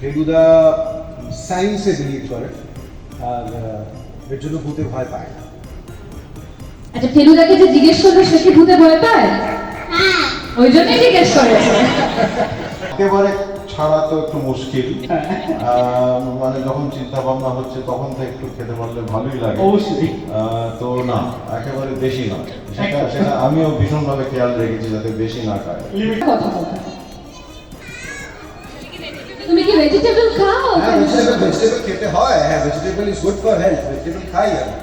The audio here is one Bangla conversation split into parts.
ফেলুদা সায়েন্সে বিলিভ করে আর এর জন্য ভূতে ভয় পায় না। আচ্ছা ফেলুদাকে যে জিজ্ঞেস করল সে কি ভূতে ভয় পায়? ওই জন্যই জিজ্ঞেস করেছে একেবারে ছাড়া তো একটু মুশকিল। আহ, মানে যখন চিন্তা ভাবনা হচ্ছে তখন তো একটু খেতে পারলে ভালোই লাগে। অবশ্যই। আহ, তো না একেবারে বেশি না সেটা সেটা আমিও ভীষণভাবে খেয়াল রেখেছি যাতে বেশি না খায়। ভেজিটেবল খাও হ্যাঁ ভেজিটেবল ভেজিটেবল খেতে হয় হ্যাঁ vegetable is good for health vegetable খাই আমি।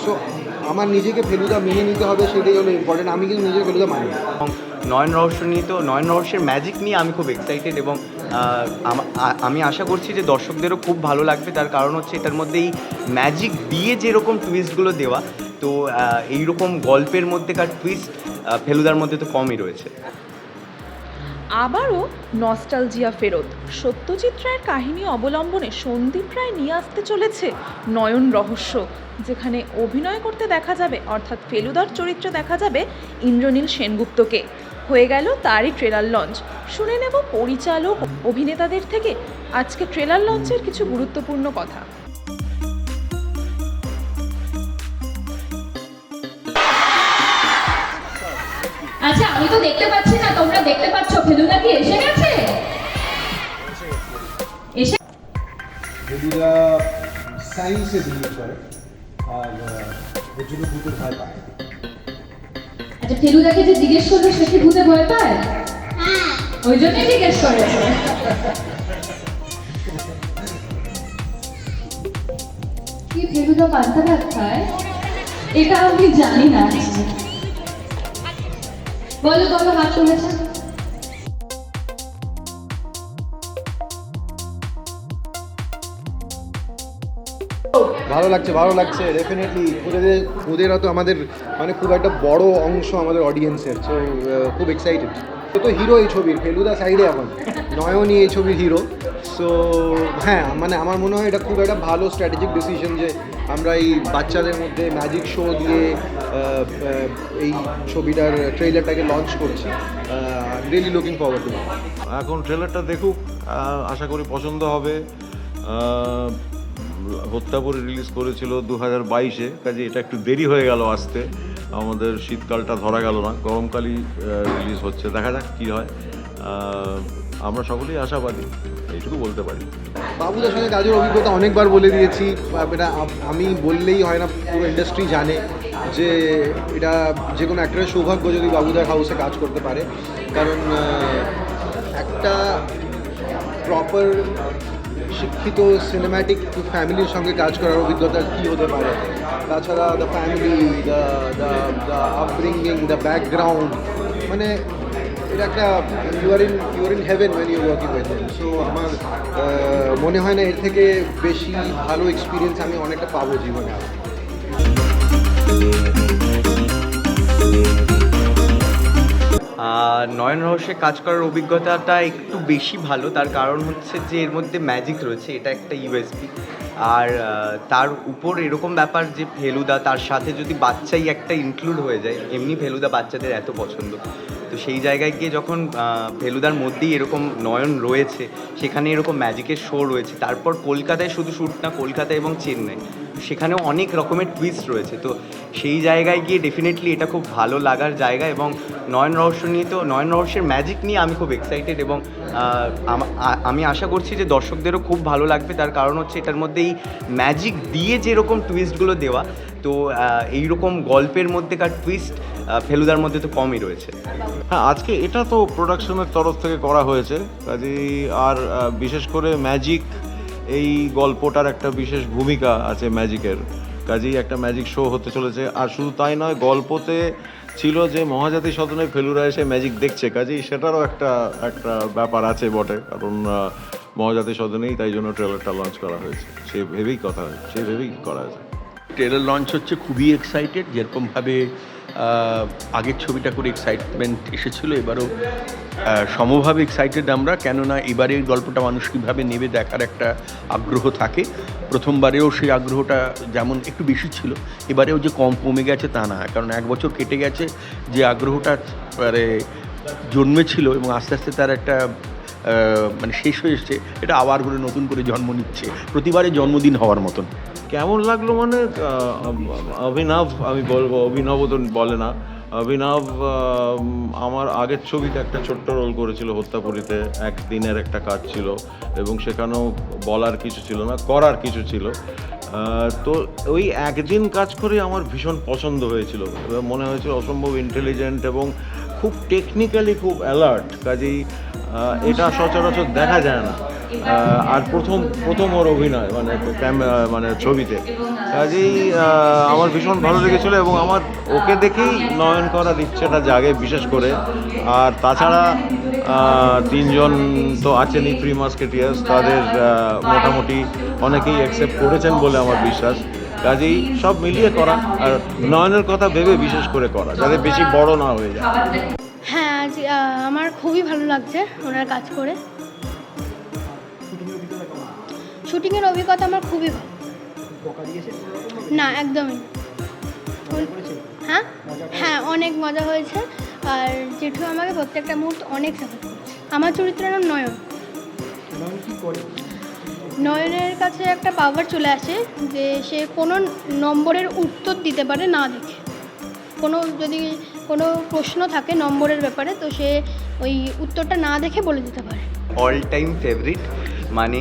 সো আমার নিজেকে ফেলুদা মেনে নিতে হবে সেটাই হলো ইম্পর্টেন্ট আমি কিন্তু নিজেকে ফেলুদা মানি নয়ন রহস্য নিয়ে তো নয়ন রহস্যের ম্যাজিক নিয়ে আমি খুব এক্সাইটেড এবং আম- আশা করছি যে দর্শকদেরও খুব ভালো লাগবে। তার কারণ হচ্ছে এটার মধ্যে এই ম্যাজিক দিয়ে যেরকম টুইস্টগুলো দেওয়া, তো এইরকম গল্পের মধ্যেকার টুইস্ট ফেলুদার মধ্যে তো কমই রয়েছে। আবারও নস্টালজিয়া ফেরত। সত্যজিৎ রায়ের কাহিনী অবলম্বনে সন্দীপ রায় নিয়ে আসতে চলেছে নয়ন রহস্য, যেখানে অভিনয় করতে দেখা যাবে, অর্থাৎ ফেলুদার চরিত্রে দেখা যাবে ইন্দ্রনীল সেনগুপ্তকে। হয়ে গেল তারই ট্রেলার লঞ্চ। শুনে নেব পরিচালক অভিনেতাদের থেকে আজকে ট্রেলার লঞ্চের কিছু গুরুত্বপূর্ণ কথা। আচ্ছা আমি তো দেখতে পাচ্ছি না তোমরা দেখতে পাচ্ছ ফেলুদা কি এসে গেছে? এসে ফেলুদা সায়েন্সে বিলিভ করে আর এর জন্য ভূতে ভয় পায়। আচ্ছা ফেলুদাকে যে জিজ্ঞেস করল সে কি ভূতে ভয় পায়? ওই জন্যই জিজ্ঞেস করে। কি ফেলুদা পান্তা ভাত খায়? এটা আমি জানি না। বলো বলো হাত তুলেছে। ভালো লাগছে ভালো লাগছে ডেফিনেটলি ওদের ওদেরও তো আমাদের মানে খুব একটা বড় অংশ আমাদের অডিয়েন্সের সো খুব এক্সাইটেড তো হিরো এই ছবির, ফেলুদা সাইডে এখন। নয়নই এই ছবির হিরো সো হ্যাঁ মানে আমার মনে হয় এটা খুব একটা ভালো স্ট্র্যাটেজিক ডিসিশন যে আমরা এই বাচ্চাদের মধ্যে ম্যাজিক শো দিয়ে এই ছবিটার ট্রেলারটাকে লঞ্চ করছি। রিয়েলি লুকিং ফরওয়ার্ড টু এখন ট্রেলারটা দেখুক আশা করি পছন্দ হবে। আহ, হত্যাপুরে রিলিজ করেছিল দু হাজার বাইশে। কাজে এটা একটু দেরি হয়ে গেল আসতে। আমাদের শীতকালটা ধরা গেল না গরমকালই রিলিজ হচ্ছে। দেখা যাক কী হয়। আমরা সকলেই আশাবাদী এইটুকু বলতে পারি। বাবুদার সঙ্গে কাজের অভিজ্ঞতা অনেকবার বলে দিয়েছি। এটা আমি বললেই হয় না পুরো ইন্ডাস্ট্রি জানে যে এটা যে কোনো অ্যাক্টরের সৌভাগ্য যদি বাবুদার হাউসে কাজ করতে পারে। কারণ একটা প্রপার শিক্ষিত সিনেম্যাটিক ফ্যামিলির সঙ্গে কাজ করার অভিজ্ঞতা কী হতে পারে? তাছাড়া the family the the the upbringing the background মানে এটা একটা you're in you're in heaven when you working them so আমার মনে হয় না এর থেকে বেশি ভালো এক্সপিরিয়েন্স আমি অনেকটা পাবো জীবনে। নয়ন রহস্যে কাজ করার অভিজ্ঞতাটা একটু বেশি ভালো। তার কারণ হচ্ছে যে এর মধ্যে ম্যাজিক রয়েছে, এটা একটা ইউএসপি আর তার উপর এরকম ব্যাপার যে ফেলুদা, তার সাথে যদি বাচ্চাই একটা ইনক্লুড হয়ে যায়, এমনি ফেলুদা বাচ্চাদের এত পছন্দ। তো সেই জায়গায় গিয়ে যখন ফেলুদার মধ্যেই এরকম নয়ন রয়েছে, সেখানে এরকম ম্যাজিকের শো রয়েছে, তারপর কলকাতায় শুধু শ্যুট না, কলকাতা এবং চেন্নাই। সেখানেও অনেক রকমের টুইস্ট রয়েছে। তো সেই জায়গায় গিয়ে ডেফিনেটলি এটা খুব ভালো লাগার জায়গা এবং নয়ন রহস্য নিয়ে তো, নয়ন রহস্যের ম্যাজিক নিয়ে আমি খুব এক্সাইটেড এবং আমি আশা করছি যে দর্শকদেরও খুব ভালো লাগবে। তার কারণ হচ্ছে এটার মধ্যে এই ম্যাজিক দিয়ে যেরকম টুইস্টগুলো দেওয়া, তো এইরকম গল্পের মধ্যেকার টুইস্ট ফেলুদার মধ্যে তো কমই রয়েছে। হ্যাঁ আজকে এটা তো প্রোডাকশনের তরফ থেকে করা হয়েছে। কাজেই আর বিশেষ করে ম্যাজিক এই গল্পটার একটা বিশেষ ভূমিকা আছে ম্যাজিকের। কাজেই একটা ম্যাজিক শো হতে চলেছে। আর শুধু তাই নয়, গল্পতে ছিল যে মহাজাতি সদনে ফেলুরা এসে ম্যাজিক দেখছে। কাজেই সেটারও একটা একটা ব্যাপার আছে বটে। কারণ মহাজাতি সদনেই তাই জন্য ট্রেলারটা লঞ্চ করা হয়েছে। সে ভেবেই কথা হয় সে ভেবেই করা হয়েছে। ট্রেলার লঞ্চ হচ্ছে খুবই এক্সাইটেড যেরকমভাবে আগের ছবিটা করে এক্সাইটমেন্ট এসেছিল, এবারও সমভাবে এক্সাইটেড আমরা, কেননা এবারে এই গল্পটা মানুষ কীভাবে নেবে দেখার একটা আগ্রহ থাকে। প্রথমবারেও সেই আগ্রহটা যেমন একটু বেশি ছিল, এবারেও যে কম কমে গেছে তা না, কারণ এক বছর কেটে গেছে যে আগ্রহটা মানে জন্মেছিল এবং আস্তে আস্তে তার একটা মানে শেষ হয়ে এসছে, এটা আবার করে নতুন করে জন্ম নিচ্ছে, প্রতিবারে জন্মদিন হওয়ার মতন। কেমন লাগল মানে? অভিনব, আমি বলব অভিনব তো বলে না। অভিনব আমার আগের ছবিতে একটা ছোট্ট রোল করেছিল হত্যাপুরীতে একদিনের একটা কাজ ছিল, এবং সেখানেও বলার কিছু ছিল না, করার কিছু ছিল। তো ওই একদিন কাজ করে আমার ভীষণ পছন্দ হয়েছিল। মনে হয়েছিল অসম্ভব ইন্টেলিজেন্ট এবং খুব টেকনিক্যালি খুব অ্যালার্ট কাজেই এটা সচরাচর দেখা যায় না। আর প্রথম প্রথম ওর অভিনয় মানে ক্যামেরা মানে ছবিতে। কাজেই আমার ভীষণ ভালো লেগেছিলো এবং আমার ওকে দেখেই নয়ন করার ইচ্ছেটা জাগে বিশেষ করে। আর তাছাড়া তিনজন তো আছেন আছেনই থ্রি মাস্কেটিয়ার্স তাদের মোটামুটি অনেকেই অ্যাকসেপ্ট করেছেন বলে আমার বিশ্বাস। কাজেই সব মিলিয়ে করা, আর নয়নের কথা ভেবে বিশেষ করে করা, যাতে বেশি বড় না হয়ে যায়। হ্যাঁ আজ আমার খুবই ভালো লাগছে ওনার কাজ করে। শুটিংয়ের অভিজ্ঞতা আমার খুবই ভালো। না একদমই হ্যাঁ? হ্যাঁ অনেক মজা হয়েছে। আর জেঠু আমাকে প্রত্যেকটা মুহূর্ত অনেক সাপোর্ট করেছে। আমার চরিত্রের নাম নয়ন। নয়নের কাছে একটা পাওয়ার চলে আসে যে সে কোনো নম্বরের উত্তর দিতে পারে না দেখে। কোনো যদি কোনো প্রশ্ন থাকে নম্বরের ব্যাপারে তো সে ওই উত্তরটা না দেখে বলে দিতে পারে। অল টাইম ফেভারিট মানে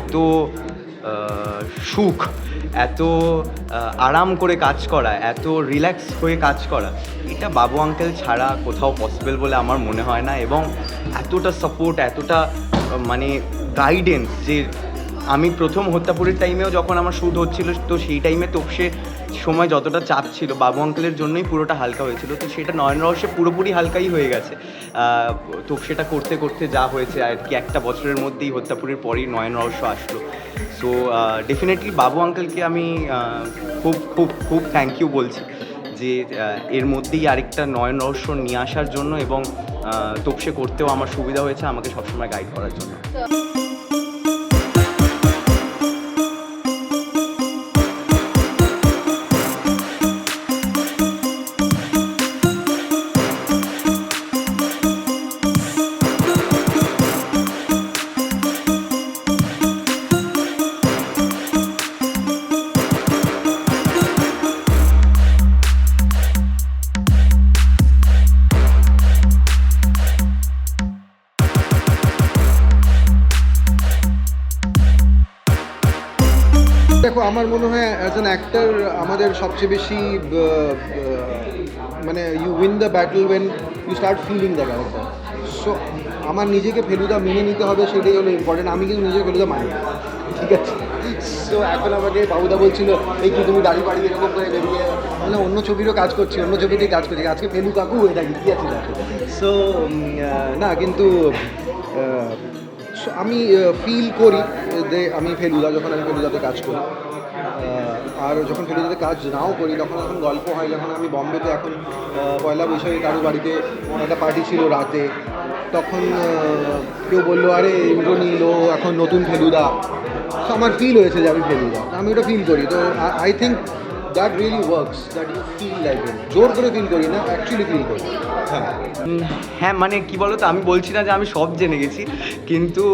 এত সুখ, এত আরাম করে কাজ করা, এত রিল্যাক্স হয়ে কাজ করা, এটা বাবু আঙ্কেল ছাড়া কোথাও পসিবল বলে আমার মনে হয় না। এবং এতটা সাপোর্ট এতটা মানে গাইডেন্স যে আমি প্রথম হত্যাপুরের টাইমেও যখন আমার শ্যুট হচ্ছিল, তো সেই টাইমে তোপসে সময় যতটা চাপ ছিল, বাবু আঙ্কেলের জন্যই পুরোটা হালকা হয়েছিল। তো সেটা নয়ন রহস্যে পুরোপুরি হালকাই হয়ে গেছে। তো সেটা করতে করতে যা হয়েছে, আর কি একটা বছরের মধ্যেই হত্যাপুরের পরেই নয়ন রহস্য আসলো। সো ডেফিনেটলি বাবু আঙ্কেলকে আমি খুব খুব খুব থ্যাংক ইউ বলছি যে এর মধ্যেই আরেকটা নয়ন রহস্য নিয়ে আসার জন্য এবং তোপসে করতেও আমার সুবিধা হয়েছে আমাকে সবসময় গাইড করার জন্য। দেখো, আমার মনে হয় অ্যাজ অ্যান অ্যাক্টর আমাদের সবচেয়ে বেশি মানে you win the battle when you start feeling the character so আমার নিজেকে ফেলুদা মেনে নিতে হবে সেটাই হলো ইম্পর্টেন্ট আমি কিন্তু নিজেকে ফেলুদা মানি ঠিক আছে? সো এখন আমাকে বাবুদা বলছিল, এই কি তুমি দাড়ি বাড়ি এরকম করে বেরিয়ে মানে অন্য ছবিরও কাজ করছি, অন্য ছবিতেই কাজ করছি। আজকে ফেলু কাকু হয়ে থাকি কী আছে সো না, কিন্তু আমি ফিল করি যে আমি ফেলুদা, যখন আমি ফেলুদাতে কাজ করি। আর যখন ফেলুদাতে কাজ নাও করি, তখন যখন গল্প হয়, যখন আমি বম্বেতে এখন পয়লা বৈশাখে কারও বাড়িতে একটা পার্টি ছিল রাতে, তখন কেউ বলল, আরে, ইন্দ্রনীল, ও এখন নতুন ফেলুদা। আমার ফিল হয়েছে যে আমি ফেলুদা। আমি ওটা ফিল করি। তো I think that really works that you feel like জোর করে ফিল করি না অ্যাকচুয়ালি ফিল করি। হ্যাঁ। হ্যাঁ মানে কি বলতো, আমি বলছি না যে আমি সব জেনে গেছি, কিন্তু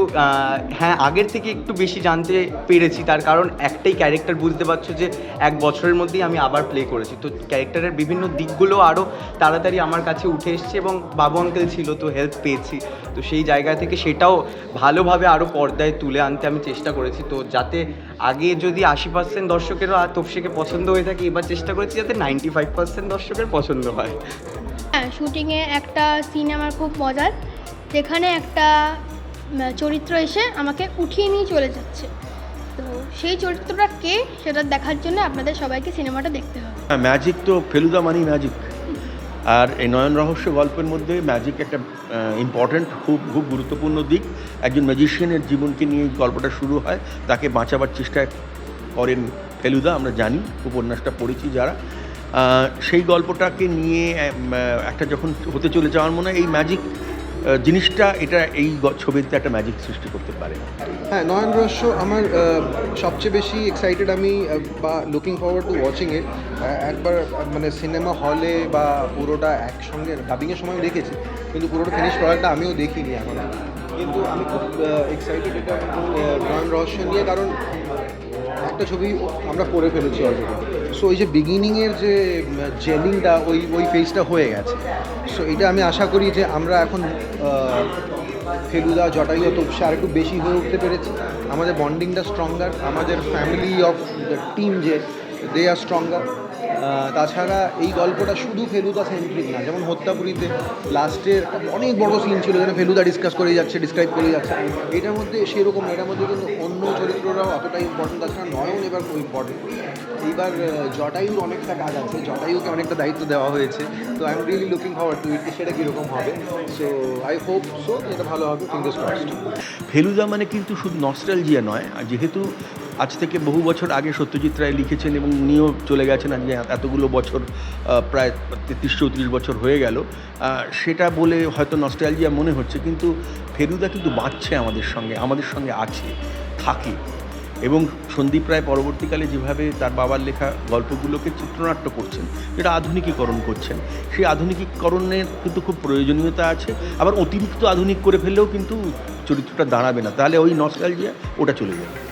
হ্যাঁ আগের থেকে একটু বেশি জানতে পেরেছি, তার কারণ একটাই ক্যারেক্টার বুঝতে পারছ যে এক বছরের মধ্যেই আমি আবার প্লে করেছি। তো ক্যারেক্টারের বিভিন্ন দিকগুলো আরও তাড়াতাড়ি আমার কাছে উঠে এসছে এবং বাবু আঙ্কেল ছিল, তো হেল্প পেয়েছি। তো সেই জায়গা থেকে সেটাও ভালোভাবে আরও পর্দায় তুলে আনতে আমি চেষ্টা করেছি। তো যাতে আগে যদি আশি পার্সেন্ট দর্শকেরও তোপসেকে পছন্দ হয়ে থাকে এবার চেষ্টা করেছি যাতে নাইনটি ফাইভ পার্সেন্ট দর্শকের পছন্দ হয়। হ্যাঁ শুটিংয়ে একটা সিন আমার খুব মজার যেখানে একটা চরিত্র এসে আমাকে উঠিয়ে নিয়ে চলে যাচ্ছে। তো সেই চরিত্রটা কে সেটা দেখার জন্য আপনাদের সবাইকে সিনেমাটা দেখতে হবে। ম্যাজিক তো ফেলুদা মানি ম্যাজিক আর এই নয়ন রহস্য গল্পের মধ্যে ম্যাজিক একটা ইম্পর্ট্যান্ট খুব খুব গুরুত্বপূর্ণ দিক। একজন ম্যাজিশিয়ানের জীবনকে নিয়ে এই গল্পটা শুরু হয় তাকে বাঁচাবার চেষ্টা করেন ফেলুদা, আমরা জানি, উপন্যাসটা পড়েছি যারা। সেই গল্পটাকে নিয়ে একটা যখন হতে চলেছে, আমার মনে হয় এই ম্যাজিক জিনিসটা, এটা এই ছবিতে একটা ম্যাজিক সৃষ্টি করতে পারে। হ্যাঁ নয়ন রহস্য আমার সবচেয়ে বেশি এক্সাইটেড আমি বা looking forward to watching it একবার মানে সিনেমা হলে বা পুরোটা একসঙ্গে ডাবিংয়ের সময় দেখেছি, কিন্তু পুরোটা ফিনিশ প্রোডাক্টটা আমিও দেখিনি এখন। কিন্তু আমি খুব এক্সাইটেড এটা নয়ন রহস্য নিয়ে, কারণ একটা ছবি আমরা করে ফেলেছি অলরেডি সো ওই যে বিগিনিংয়ের যে জেলিংটা ওই ওই ফেজটা হয়ে গেছে। সো এটা আমি আশা করি যে আমরা এখন ফেলুদা, জটায়ু, তপসা আর একটু বেশি হয়ে উঠতে পেরেছি। আমাদের বন্ডিংটা স্ট্রঙ্গার আমাদের ফ্যামিলি অফ দ্য টিম যে দে আর স্ট্রঙ্গার তাছাড়া এই গল্পটা শুধু ফেলুদা সেন্ট্রিক না, যেমন হত্যাপুরীতে লাস্টের অনেক বড় সিন ছিল যেন ফেলুদা ডিসকাস করে যাচ্ছে ডিসক্রাইব করে যাচ্ছে। এটার মধ্যে সেরকম এটার মধ্যে কিন্তু অন্য চরিত্ররাও অতটা ইম্পর্টেন্ট তাছাড়া নয়ন এবার খুব ইম্পর্টেন্ট এইবার জটায়ুর অনেকটা কাজ আছে, জটায়ুকে অনেকটা দায়িত্ব দেওয়া হয়েছে। তো I am really looking forward to it সেটা কীরকম হবে? সো আই হোপ সো এটা ভালো হবে ফিঙ্গার্স ক্রসড ফেলুদা মানে কিন্তু শুধু নস্টালজিয়া নয়, আর যেহেতু আজ থেকে বহু বছর আগে সত্যজিৎ রায় লিখেছেন এবং উনিও চলে গেছেন আজকে এতগুলো বছর প্রায় তেত্রিশ, চৌত্রিশ বছর হয়ে গেল। সেটা বলে হয়তো নস্টালজিয়া মনে হচ্ছে, কিন্তু ফেলুদা কিন্তু বাঁচছে আমাদের সঙ্গে আমাদের সঙ্গে আছে, থাকে। এবং সন্দীপ রায় পরবর্তীকালে যেভাবে তার বাবার লেখা গল্পগুলোকে চিত্রনাট্য করছেন, যেটা আধুনিকীকরণ করছেন, সেই আধুনিকীকরণের কিন্তু খুব প্রয়োজনীয়তা আছে। আবার অতিরিক্ত আধুনিক করে ফেললেও কিন্তু চরিত্রটা দাঁড়াবে না, তাহলে ওই নস্টালজিয়া ওটা চলে যাবে।